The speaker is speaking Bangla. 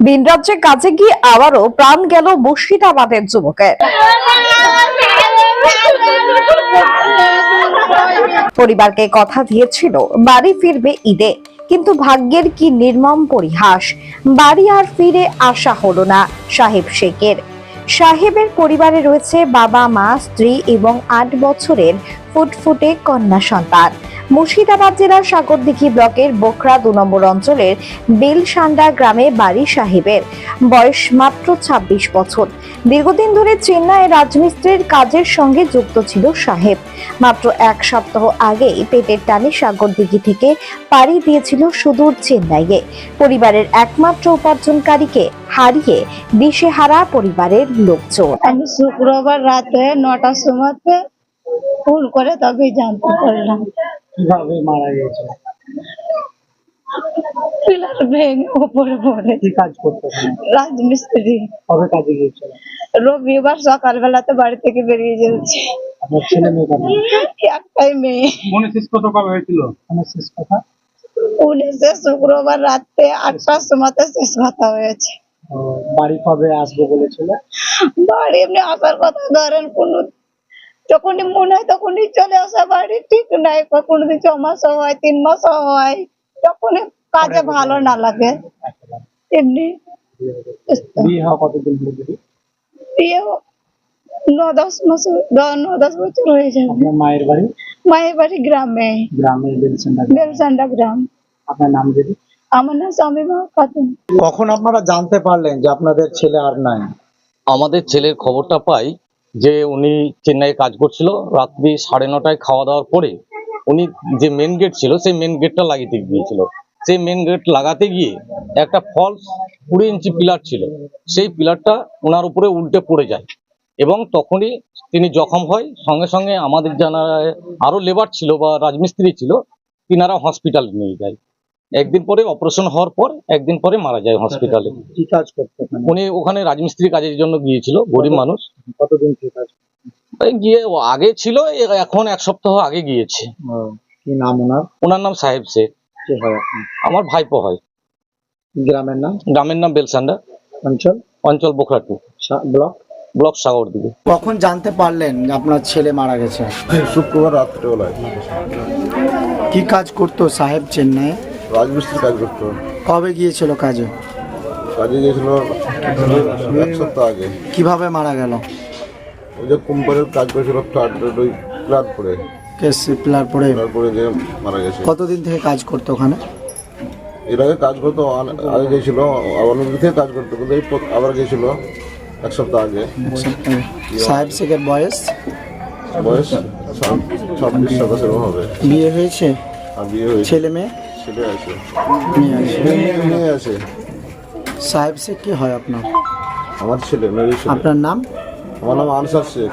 ভিন রাজ্যে কাজে গিয়ে আবারও প্রাণ গেল মুর্শিদাবাদের যুবকের। পরিবারকে কথা দিয়েছিল, বাড়ি ফিরবে ঈদে, কিন্তু ভাগ্যের কি নির্মম পরিহাস, বাড়ি আর ফিরে আসা হলো না, সাহেব শেখের। সাহেবের পরিবারে রয়েছে বাবা, মা, স্ত্রী এবং আট বছরের ফুটফুটে কন্যা সন্তান। মুর্শিদাবাদ জেলার সাগরদিঘি ব্লকের বোখরা দু নম্বর অঞ্চলের বেলসান্ডা গ্রামে বাড়ি সাহেবের বয়স মাত্র ২৬ বছর। দীর্ঘদিন ধরে চেন্নাই রাজমিস্ত্রির কাজের সঙ্গে যুক্ত ছিল সাহেব। মাত্র এক সপ্তাহ আগেই পেটের টানে সাগরদিঘি থেকে পাড়ি দিয়েছিল সুদূর চেন্নাইয়ে। পরিবারের একমাত্র উপার্জনকারীকে হারিয়ে দিশেহারা পরিবারের লোকজন। আমি শুক্রবার রাতে নটার সময় ফোন করে তবে জানতে পারলাম। কীভাবে মারা গিয়েছে পিলার ভেঙে ওপরে পড়ে। কি কাজ করতে রাজমিস্ত্রি। কবে কাজে গিয়েছিল রবিবার সকালবেলাতে বাড়ি থেকে বেরিয়ে যাচ্ছে আপনার ছেলে মেয়ে কেমন একটাই মেয়ে। মনে শেষ কত কবে হয়েছিল? মানে শেষ কথা? উনিশে শুক্রবার রাতে আটটার সময়তে শেষ কথা হয়েছে। বাড়ি কবে আসব বলেছিল? বাড়ি এমনি আসার কথা ধরেন কোনো যখনই মনে হয় তখনই চলে আসা বাড়ি ঠিক নাই কোনোদিন ছ মাসও হয় তিন মাসও হয় যখনই কাজে ভালো না লাগে। এমনি বিয়ে হওয়া কতদিন বিয়ে ন দশ মাস ন দশ বছর হয়ে যাবে। মায়ের বাড়ি? মায়ের বাড়ি গ্রামে। গ্রামের বেলসেন্ডা বেলসান্ডা গ্রাম। আপনার নাম দিদি? আমার নাম স্বামী মা খাতুন। কখন আপনারা জানতে পারলেন যে আপনাদের ছেলে আর নাই? আমাদের ছেলের খবরটা পাই যে উনি চেন্নাইয়ে কাজ করছিল রাত্রি সাড়ে নটায় খাওয়া দাওয়ার পরে উনি যে মেন গেট ছিল সেই মেন গেটটা লাগাতে গিয়েছিল। সেই মেন গেট লাগাতে গিয়ে একটা ফলস কুড়ি ইঞ্চি পিলার ছিল। সেই পিলারটা ওনার উপরে উল্টে পড়ে যায় এবং তখনই তিনি জখম হয়। সঙ্গে সঙ্গে আমাদের জানা আরও লেবার ছিল বা রাজমিস্ত্রি ছিল তিনারা হসপিটাল নিয়ে যায়। একদিন পরে অপারেশন হওয়ার পর একদিন পরে মারা যায় হসপিটালে কি কাজ করতে উনি ওখানে রাজমিস্ত্রি কাজের জন্য গিয়েছিল গরিব মানুষ। কতদিন থেকে কাজ গিয়ে ও আগে ছিল এখন এক সপ্তাহ আগে গিয়েছে। কি নাম ওনার? ওনার নাম সাহেব শেখ। কি আমার ভাইপো হয়। গ্রামের নাম? গ্রামের নাম বেলসান্ডা। অঞ্চল? অঞ্চল বোখরাটু। সা- ব্লক? ব্লক সাগর দিকে। কখন জানতে পারলেন যে আপনার ছেলে মারা গেছে? শুক্রবার রাত্রেবেলায়। কি কাজ করতো সাহেব চেন্নাই রাজমিস্ত্রি কাজ করতো কবে গিয়েছিল কাজে? কাজে গিয়েছিল এক সপ্তাহ আগে। কীভাবে মারা গেল? ওই যে কোম্পানির কাজ করেছিল ফ্ল্যাটের ওই ফ্ল্যাট পরে। কেস পিলার পড়ে তারপরে যে মারা গেছে। কতদিন থেকে কাজ করতো ওখানে? এর আগে কাজ করতো অনে- আগে গিয়েছিল অনেক দিন থেকে কাজ করতো কিন্তু এই প্রথ- আবার গিয়েছিল এক সপ্তাহ আগে। সাহেব শেখের বয়স? বয়স ছাব্বিশ সাতাশ এরকম হবে। বিয়ে হয়েছে? আর বিয়ে হয়েছে। ছেলে মেয়ে? ছেলে আছে মেয়ে আছে মেয়ে- মেয়ে আছে সাহেব শেখ কি হয় আপনার? আমার ছেলে মেয়ে আপনার নাম? আমার নাম আনসার শেখ।